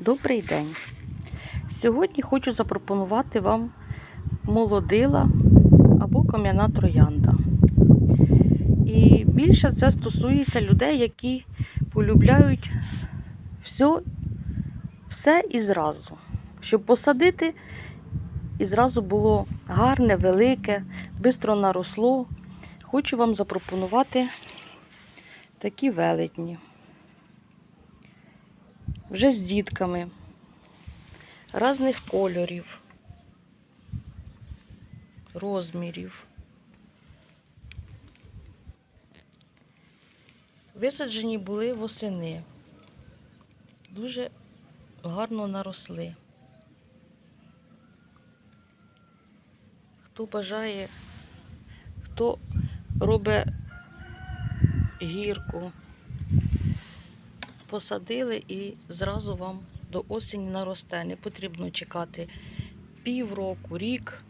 Добрий день. Сьогодні хочу запропонувати вам молодила або кам'яна троянда. І більше це стосується людей, які полюбляють все, все і зразу. Щоб посадити і зразу було гарне, велике, швидко наросло. Хочу вам запропонувати такі велетні. Вже з дітками різних кольорів, розмірів. Висаджені були восени. Дуже гарно наросли. Хто бажає, хто робить гірку, посадили і зразу вам до осені наросте. Не потрібно чекати півроку, рік.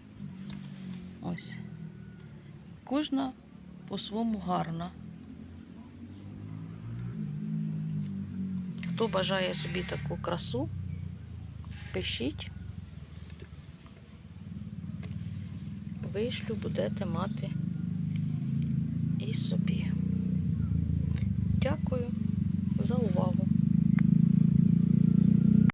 Ось. Кожна по-своєму гарна. Хто бажає собі таку красу, пишіть. Вишлю, будете мати і собі.